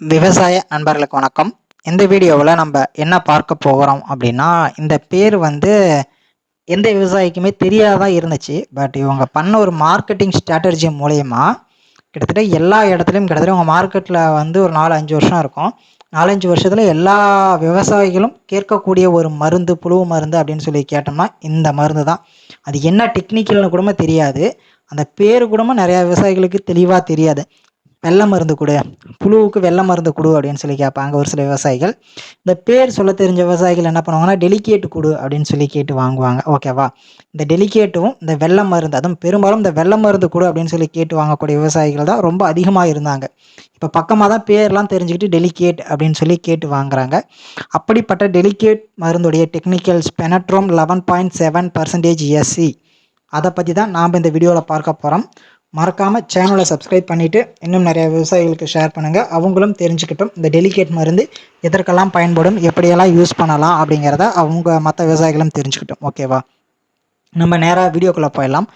விவசாய நண்பர்களுக்கு வணக்கம். இந்த வீடியோவில் நம்ம என்ன பார்க்க போகிறோம் அப்படின்னா இந்த பேர் வந்து எந்த விவசாயிக்குமே தெரியாதான் இருந்துச்சு. பட் இவங்க பண்ண ஒரு மார்க்கெட்டிங் ஸ்ட்ராட்டஜி மூலயமா கிட்டத்தட்ட எல்லா இடத்துலையும் கிட்டத்தட்ட உங்கள் மார்க்கெட்டில் வந்து ஒரு நாலு அஞ்சு வருஷம் இருக்கும். நாலஞ்சு வருஷத்தில் எல்லா விவசாயிகளும் கேட்கக்கூடிய ஒரு மருந்து புழு மருந்து அப்படின்னு சொல்லி கேட்டோம்னா இந்த மருந்து தான். அது என்ன டெக்னிக்கல்னு கூட தெரியாது. அந்த பேர் கூட நிறையா விவசாயிகளுக்கு தெளிவாக தெரியாது. வெள்ளை மருந்து கொடு. புழுவுக்கு வெள்ளை மருந்து கொடு அப்படின்னு சொல்லி கேட்பாங்க ஒரு சில விவசாயிகள். இந்த பேர் சொல்ல தெரிஞ்ச விவசாயிகள் என்ன பண்ணுவாங்கன்னா டெலிகேட் கொடு அப்படின்னு சொல்லி கேட்டு வாங்குவாங்க. ஓகேவா இந்த டெலிகேட்டும் இந்த வெள்ளை மருந்து அதுவும் பெரும்பாலும் இந்த வெள்ளை மருந்து கொடு அப்படின்னு சொல்லி கேட்டு வாங்கக்கூடிய விவசாயிகள் தான் ரொம்ப அதிகமாக இருந்தாங்க. இப்போ பக்கமாக தான் பேர்லாம் தெரிஞ்சுக்கிட்டு டெலிகேட் அப்படின்னு சொல்லி கேட்டு வாங்குறாங்க. அப்படிப்பட்ட Delegate மருந்துடைய technicals spinetoram eleven point seven percentage SC அதை பற்றி தான் நாம் இந்த வீடியோவில் பார்க்க போகிறோம் மறக்காமல் சேனலை சப்ஸ்கிரைப் பண்ணிவிட்டு இன்னும் நிறைய விவசாயிகளுக்கு ஷேர் பண்ணுங்கள் அவங்களும் தெரிஞ்சுக்கிட்டும். இந்த டெலிகேட் மருந்து எதற்கெல்லாம் பயன்படும் எப்படியெல்லாம் யூஸ் பண்ணலாம் அப்படிங்கிறத அவங்க மற்ற விவசாயிகளும் தெரிஞ்சுக்கிட்டோம். ஓகேவா நம்ம நேராக வீடியோக்குள்ளே போயிடலாம்.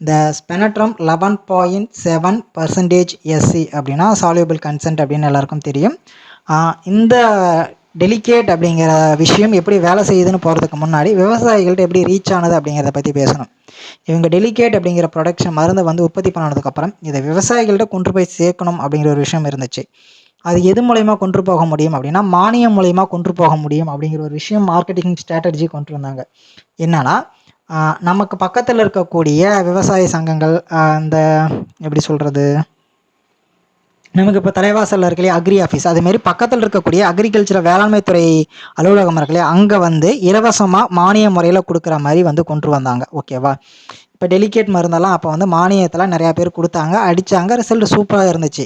இந்த ஸ்பெனட்ரம் eleven point seven percentage SC அப்படின்னா சால்யூபிள் கன்சென்ட் அப்படின்னு எல்லாருக்கும் தெரியும். இந்த டெலிகேட் அப்படிங்கிற விஷயம் எப்படி வேலை செய்யுதுன்னு போகிறதுக்கு முன்னாடி விவசாயிகள்கிட்ட எப்படி ரீச் ஆனது அப்படிங்கிறத பற்றி பேசணும். இவங்க டெலிகேட் அப்படிங்கிற ப்ரொடக்ஷன் மருந்தை வந்து உற்பத்தி பண்ணதுக்கப்புறம் இதை விவசாயிகள்கிட்ட கொண்டு போய் சேர்க்கணும் அப்படிங்கிற ஒரு விஷயம் இருந்துச்சு. அது எது மூலயமா கொண்டு போக முடியும் அப்படின்னா மானியம் மூலயமா கொண்டு போக முடியும் அப்படிங்கிற ஒரு விஷயம் மார்க்கெட்டிங் ஸ்ட்ராட்டஜி கொண்டு வந்தாங்க. என்னன்னா நமக்கு பக்கத்தில் இருக்கக்கூடிய விவசாய சங்கங்கள் அந்த எப்படி சொல்கிறது நமக்கு இப்போ தலைவாசலில் இருக்கலையே அக்ரி ஆஃபீஸ் அதுமாரி பக்கத்தில் இருக்கக்கூடிய அக்ரிகல்ச்சர் வேளாண்மை துறை அலுவலகம் இருக்கலையே அங்கே வந்து இலவசமாக மானிய முறையில் கொடுக்குற மாதிரி வந்து கொண்டு வந்தாங்க. ஓகேவா இப்போ டெலிகேட் மருந்தெல்லாம் அப்போ வந்து மானியத்தில் நிறையா பேர் கொடுத்தாங்க. அடித்தாங்க ரிசல்ட் சூப்பராக இருந்துச்சு.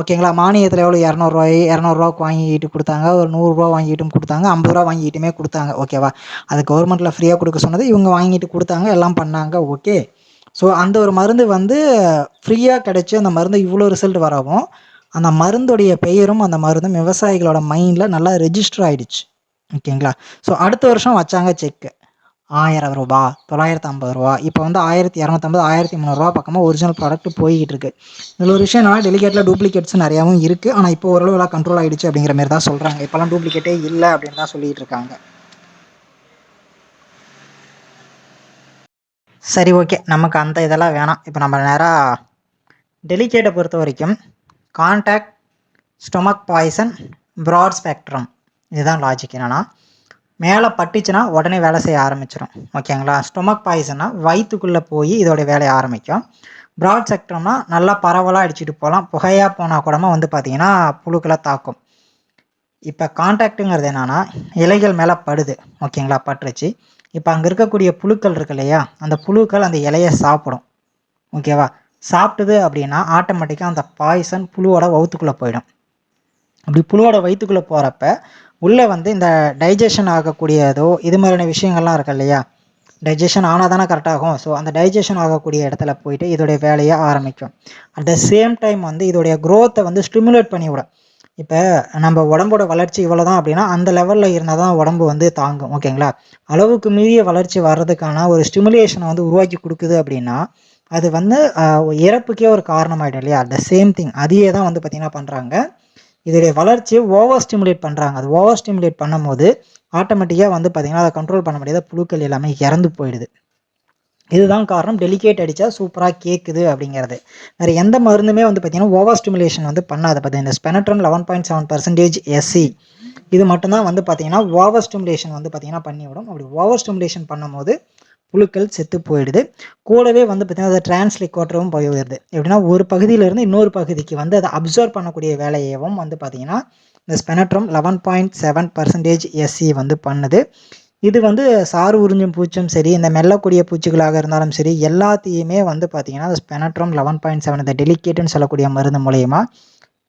ஓகேங்களா மானியத்தில் எவ்வளோ இரநூறுவாய் இரநூறுவாக்கு வாங்கிட்டு கொடுத்தாங்க. ஒரு நூறுரூவா வாங்கிட்டும் கொடுத்தாங்க. ஐம்பது ரூபா வாங்கிட்டுமே கொடுத்தாங்க. ஓகேவா அது கவர்மெண்ட்டில் ஃப்ரீயாக கொடுக்க சொன்னது. இவங்க வாங்கிட்டு கொடுத்தாங்க. எல்லாம் பண்ணாங்க. ஓகே ஸோ அந்த ஒரு மருந்து வந்து ஃப்ரீயாக கிடச்சி அந்த மருந்து இவ்வளோ ரிசல்ட் வரவும் அந்த மருந்துடைய பெயரும் அந்த மருந்தும் விவசாயிகளோட மைண்டில் நல்லா ரெஜிஸ்டர் ஆகிடுச்சு ஓகேங்களா ஸோ அடுத்த வருஷம் வச்சாங்க செக்கு ஆயிரம் ரூபா தொள்ளாயிரத்து ஐம்பது ரூபா. இப்போ வந்து ஆயிரத்தி இரநூத்தம்பது ஆயிரத்தி முந்நூறுரூவா பக்கமாக ஒரிஜினல் ப்ராடக்ட் போய்கிட்டு இருக்கு. இதில் ஒரு விஷயம் என்னன்னா டெலிகேட்டில் டூப்ளிகேட்ஸ் நிறையாவும் இருக்குது ஆனால் இப்போ ஓரளவு கண்ட்ரோல் ஆகிடுச்சு அப்படிங்கிற மாதிரி தான் சொல்கிறாங்க இப்போலாம் டூப்ளிகேட்டே இல்லை அப்படின்னு தான் சொல்லிகிட்டு இருக்காங்க. சரி ஓகே நமக்கு அந்த இதெல்லாம் வேணாம். இப்போ நம்ம நேராக டெலிகேட்டை பொறுத்த வரைக்கும் contact stomach poison broad spectrum இதுதான் லாஜிக் என்னென்னா மேலே பட்டுச்சுன்னா உடனே வேலை செய்ய ஆரம்பிச்சிடும் ஓகேங்களா ஸ்டொமக் பாய்சன்னா வயிற்றுக்குள்ளே போய் இதோடைய வேலையை ஆரம்பிக்கும். ப்ராட் ஸ்பெக்ட்ரம்னா நல்லா பரவலாக அடிச்சுட்டு போகலாம் புகையாக போனால் கூடமா வந்து பார்த்திங்கன்னா புழுக்களை தாக்கும். இப்போ கான்டாக்டுங்கிறது என்னென்னா இலைகள் மேலே படுது. ஓகேங்களா பட்டுருச்சு. இப்போ அங்கே இருக்கக்கூடிய புழுக்கள் இருக்கு இல்லையா? அந்த புழுக்கள் அந்த இலையை சாப்பிடும். ஓகேவா சாப்பிட்டது அப்படின்னா ஆட்டோமேட்டிக்காக அந்த பாய்சன் புழுவோட வவுத்துக்குள்ளே போயிடும். அப்படி புழுவோட வயிற்றுக்குள்ளே போகிறப்ப உள்ளே வந்து இந்த டைஜஷன் ஆகக்கூடியதோ இது மாதிரியான விஷயங்கள்லாம் இருக்கு இல்லையா? டைஜஷன் ஆனால் தானே கரெக்டாகும் ஸோ அந்த டைஜஷன் ஆகக்கூடிய இடத்துல போயிட்டு இதோடைய வேலையை ஆரம்பிக்கும். அட் த சேம் டைம் வந்து இதோடைய க்ரோத்தை வந்து ஸ்டிமுலேட் பண்ணிவிடும். இப்போ நம்ம உடம்போட வளர்ச்சி இவ்வளோ தான் அப்படின்னா அந்த லெவலில் இருந்தால் தான் உடம்பு வந்து தாங்கும் ஓகேங்களா அளவுக்கு மீறிய வளர்ச்சி வர்றதுக்கான ஒரு ஸ்டிமுலேஷனை வந்து உருவாக்கி கொடுக்குது அப்படின்னா அது வந்து இறப்புக்கே ஒரு காரணமாயிடும் இல்லையா? த சேம் திங் அதையே தான் வந்து பார்த்திங்கன்னா பண்ணுறாங்க இதோடைய வளர்ச்சியை ஓவர் ஸ்டிமுலேட் பண்ணுறாங்க அது ஓவர் ஸ்டிமுலேட் பண்ணும்போது ஆட்டோமேட்டிக்காக வந்து பார்த்திங்கன்னா அதை கண்ட்ரோல் பண்ண முடியாத புழுக்கள் எல்லாமே இறந்து போயிடுது. இதுதான் காரணம். டெலிகேட் அடித்தா சூப்பராக கேட்குது அப்படிங்கிறது. வேறு எந்த மருந்துமே வந்து பார்த்திங்கன்னா ஓவர் ஸ்டிமுலேஷன் வந்து பண்ணாது. பார்த்திங்க இந்த spinetoram eleven point seven percentage SC இது மட்டும்தான் வந்து பார்த்திங்கன்னா ஓவர் ஸ்டிமுலேஷன் வந்து பார்த்திங்கன்னா பண்ணிவிடும். அப்படி ஓவர் ஸ்டிமுலேஷன் பண்ணும்போது புழுக்கள் செத்து போயிடுது. கூடவே வந்து பார்த்திங்கன்னா அதை டிரான்ஸ்லிக்வாட்டரும் போயிடுது. எப்படின்னா ஒரு பகுதியிலேருந்து இன்னொரு பகுதிக்கு வந்து அதை அப்சர்வ் பண்ணக்கூடிய வேலையவும் வந்து பார்த்திங்கன்னா இந்த spinetoram eleven point seven percentage SC வந்து பண்ணுது. இது வந்து சாறு உறிஞ்சும் பூச்சும் சரி இந்த மெல்லக்கூடிய பூச்சிகளாக இருந்தாலும் சரி எல்லாத்தையுமே வந்து பார்த்திங்கன்னா ஸ்பெனட்ரம் லெவன் பாயிண்ட் செவன் இந்த டெலிகேட்டுன்னு சொல்லக்கூடிய மருந்து மூலயமா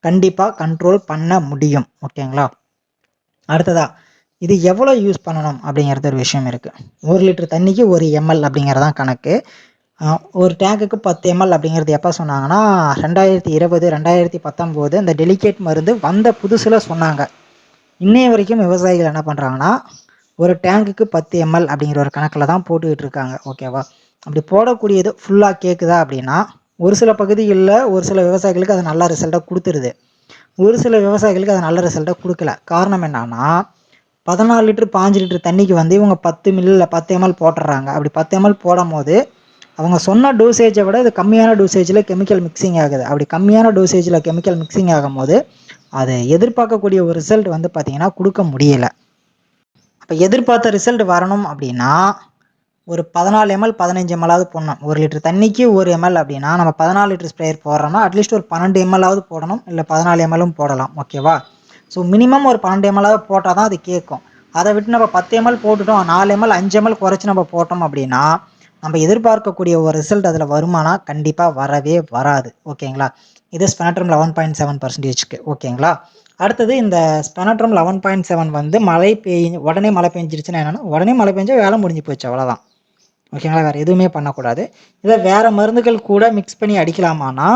கண்டிப்பாக கண்ட்ரோல் பண்ண முடியும். ஓகேங்களா அடுத்ததா இது எவ்வளோ யூஸ் பண்ணணும் அப்படிங்கிறது ஒரு விஷயம் இருக்குது ஒரு லிட்டர் தண்ணிக்கு ஒரு எம்எல் அப்படிங்கிறதான் கணக்கு. ஒரு டேங்குக்கு பத்து எம்எல் அப்படிங்கிறது எப்போ சொன்னாங்கன்னா ரெண்டாயிரத்தி இருபது ரெண்டாயிரத்தி பத்தொம்போது இந்த டெலிகேட் மருந்து வந்த புதுசில் சொன்னாங்க. இன்னைய வரைக்கும் விவசாயிகள் என்ன பண்ணுறாங்கன்னா ஒரு டேங்குக்கு பத்து எம்எல் அப்படிங்கிற ஒரு கணக்கில் தான் போட்டுக்கிட்டு இருக்காங்க. ஓகேவா அப்படி போடக்கூடியது ஃபுல்லாக கேட்குதா அப்படின்னா ஒரு சில பகுதிகளில் ஒரு சில விவசாயிகளுக்கு அது நல்ல ரிசல்ட்டாக கொடுத்துருது. ஒரு சில விவசாயிகளுக்கு அது நல்ல ரிசல்ட்டை கொடுக்கல. காரணம் என்னன்னா பதினாலு லிட்டர் பாஞ்சு லிட்டர் தண்ணிக்கு வந்து இவங்க பத்து மில்லில் பத்து எம்எல் போட்டுடுறாங்க அப்படி பத்து எம்எல் போடும் போது அவங்க சொன்ன டோசேஜை விட இது கம்மியான டோசேஜில் கெமிக்கல் மிக்சிங் ஆகுது. அப்படி கம்மியான டோசேஜில் கெமிக்கல் மிக்சிங் ஆகும்போது அதை எதிர்பார்க்கக்கூடிய ஒரு ரிசல்ட் வந்து பார்த்திங்கன்னா கொடுக்க முடியலை. இப்போ எதிர்பார்த்த ரிசல்ட் வரணும் அப்படின்னா ஒரு பதினாலு எம்எல் பதினஞ்சு எம்எல்லாவது போடணும். ஒரு லிட்டர் தண்ணிக்கு ஒரு எம்எல் அப்படின்னா நம்ம பதினாலு லிட்டர் ஸ்ப்ரேயர் போடுறோம்னா அட்லீஸ்ட் ஒரு பன்னெண்டு எம்எல்லாவது போடணும் இல்லை பதினாலு எம்எல்லும் போடலாம். ஓகேவா ஸோ மினிமம் ஒரு பன்னெண்டு எம்எல்லாவது போட்டால் தான் அது கேட்கும். அதை விட்டு நம்ம பத்து எம்எல் போட்டுட்டோம் நாலு எம்எல் அஞ்சு எம்எல் குறைச்சி நம்ம போட்டோம் அப்படின்னா நம்ம எதிர்பார்க்கக்கூடிய ஒரு ரிசல்ட் அதில் வருமானா கண்டிப்பாக வரவே வராது. ஓகேங்களா இது ஸ்பெனட்ரம் லெவன் பாயிண்ட் செவன் பர்சன்டேஜ்க்கு ஓகேங்களா அடுத்தது இந்த ஸ்பெனட்ரம் லெவன் பாயிண்ட் செவன் வந்து மழை பெய் உடனே மழை பெஞ்சிருச்சுன்னா என்னென்னா உடனே மழை பெஞ்சா வேலை முடிஞ்சு போச்சு அவ்வளோதான் ஓகேங்களா வேறு எதுவுமே பண்ணக்கூடாது. இதை வேறு மருந்துகள் கூட மிக்ஸ் பண்ணி அடிக்கலாமான்னா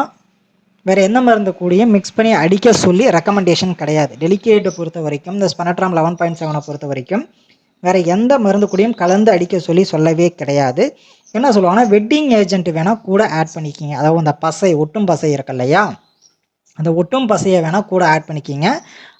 வேறு எந்த மருந்து கூடயும் மிக்ஸ் பண்ணி அடிக்க சொல்லி ரெக்கமெண்டேஷன் கிடையாது. டெலிகேட்டை பொறுத்த வரைக்கும் இந்த ஸ்பெனட்ராம் லெவன் பாயிண்ட் செவனை பொறுத்த வரைக்கும் வேறு எந்த மருந்து கூடயும் கலந்து அடிக்க சொல்லி சொல்லவே கிடையாது. என்ன சொல்லுவாங்கன்னா வெட்டிங் ஏஜென்ட் வேணால் கூட ஆட் பண்ணிக்கிங்க. அதாவது அந்த பசை ஒட்டும் பசை இருக்கு இல்லையா அந்த ஒட்டும் பசையை வேணால் கூட ஆட் பண்ணிக்கிங்க.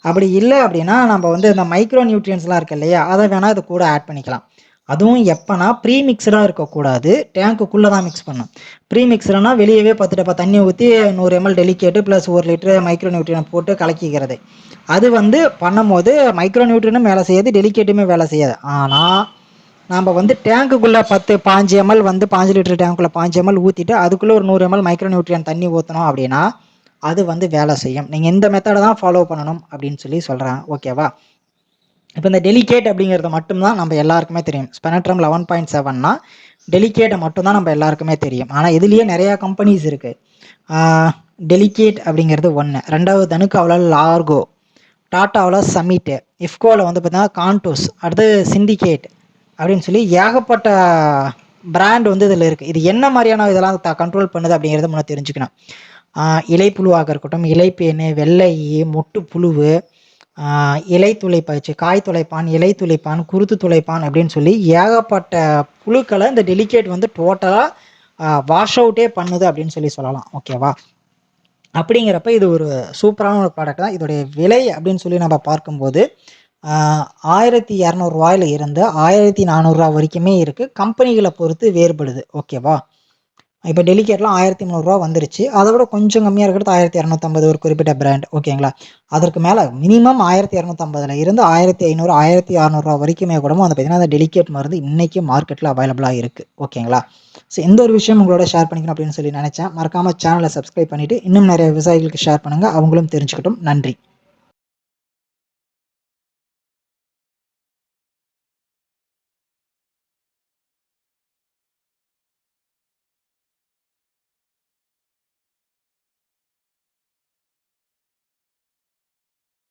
அப்படி இல்லை அப்படின்னா நம்ம வந்து இந்த மைக்ரோ நியூட்ரியன்ஸ்லாம் இருக்கு இல்லையா அதை வேணால் இது கூட ஆட் பண்ணிக்கலாம். அதுவும் எப்போனா ப்ரீ மிக்சடாக இருக்கக்கூடாது. டேங்க்குள்ளே தான் மிக்ஸ் பண்ணும் ப்ரீ மிக்சர்னா வெளியவே பத்து டப்பா தண்ணி ஊற்றி நூறு எம்எல் டெலிகேட்டு ப்ளஸ் ஒரு லிட்டரு மைக்ரோ நியூட்ரியன் போட்டு கலக்கிக்கிறது. அது வந்து பண்ணும்போது மைக்ரோ நியூட்ரியனும் வேலை செய்யாது டெலிகேட்டுமே வேலை செய்யாது. ஆனால் நம்ம வந்து டேங்க்குள்ளே பத்து பாஞ்சு எம்எல் வந்து பாஞ்சு லிட்டர் டேங்க்குள்ளே பாஞ்சு எம்எல் ஊற்றிட்டு அதுக்குள்ளே ஒரு நூறு எம்எல் மைக்ரோ நியூட்ரியன் தண்ணி ஊற்றணும் அப்படின்னா அது வந்து வேலை செய்யும். நீங்கள் இந்த மெத்தடை தான் ஃபாலோ பண்ணணும் அப்படின்னு சொல்லி சொல்கிறேன் ஓகேவா இப்போ இந்த டெலிகேட் அப்படிங்கிறது மட்டும்தான் நம்ம எல்லாருக்குமே தெரியும். ஸ்பெனட்ரம் லெவன் பாயிண்ட் செவன்னா டெலிகேட்டை மட்டும்தான் நம்ம எல்லாருக்குமே தெரியும். ஆனால் இதுலேயே நிறையா கம்பெனிஸ் இருக்குது டெலிகேட் அப்படிங்கிறது ஒன்று ரெண்டாவது தனுக்காவில் லார்கோ டாட்டாவில் சமிட்டு இஃப்கோவில் வந்து பார்த்தீங்கன்னா கான்டோஸ் அடுத்து சிண்டிகேட் அப்படின்னு சொல்லி ஏகப்பட்ட பிராண்ட் வந்து இதில் இருக்குது இது என்ன மாதிரியான இதெல்லாம் கண்ட்ரோல் பண்ணுது அப்படிங்கிறத முன்னே தெரிஞ்சுக்கணும். இலைப்புழுவாக இருக்கட்டும் இலைப்பேனு வெள்ளை மொட்டு புழுவு இலை துளைப்பாய்ச்சி காய் துளைப்பான் இலை துளைப்பான் குருத்து துளைப்பான் அப்படின்னு சொல்லி ஏகப்பட்ட புழுக்களை இந்த டெலிகேட் வந்து டோட்டலாக வாஷ் அவுட்டே பண்ணுது அப்படின்னு சொல்லி சொல்லலாம். ஓகேவா அப்படிங்கிறப்ப இது ஒரு சூப்பரான ஒரு ப்ராடக்ட் தான். இதோடைய விலை அப்படின்னு சொல்லி நம்ம பார்க்கும்போது ஆயிரத்தி இரநூறுவாயில் இருந்து ஆயிரத்தி நானூறுரூவா வரைக்குமே இருக்குது கம்பெனிகளை பொறுத்து வேறுபடுது. ஓகேவா இப்போ டெலிகேட்லாம் ஆயிரத்தி முந்நூறுரூவா வந்துருச்சு. அதை விட கொஞ்சம் கம்மியாக இருக்கிறது ஆயிரத்தி இரநூத்தம்பது ஒரு குறிப்பிட்ட பிராண்ட் ஓகேங்களா? அதற்கு மேலே மினிமம் ஆயிரத்தி இரநூத்தம்பதுல இருந்து ஆயிரத்தி ஐநூறு ஆயிரத்தி அறநூறுவா வரைக்குமே கூட வந்து பார்த்தீங்கன்னா அந்த டெலிகேட் மருந்து இன்றைக்கி மார்க்கெட்டில் அவைலபிளாக இருக்குது ஓகேங்களா? ஸோ எந்த ஒரு விஷயம் உங்களோட ஷேர் பண்ணிக்கணும் அப்படின்னு சொல்லி நினச்சேன். மறக்காமல் சேனலை சப்ஸ்கிரைப் பண்ணிவிட்டு இன்னும் நிறைய விவசாயிகளுக்கு ஷேர் பண்ணுங்கள் அவங்களும் தெரிஞ்சுக்கிட்டும். நன்றி.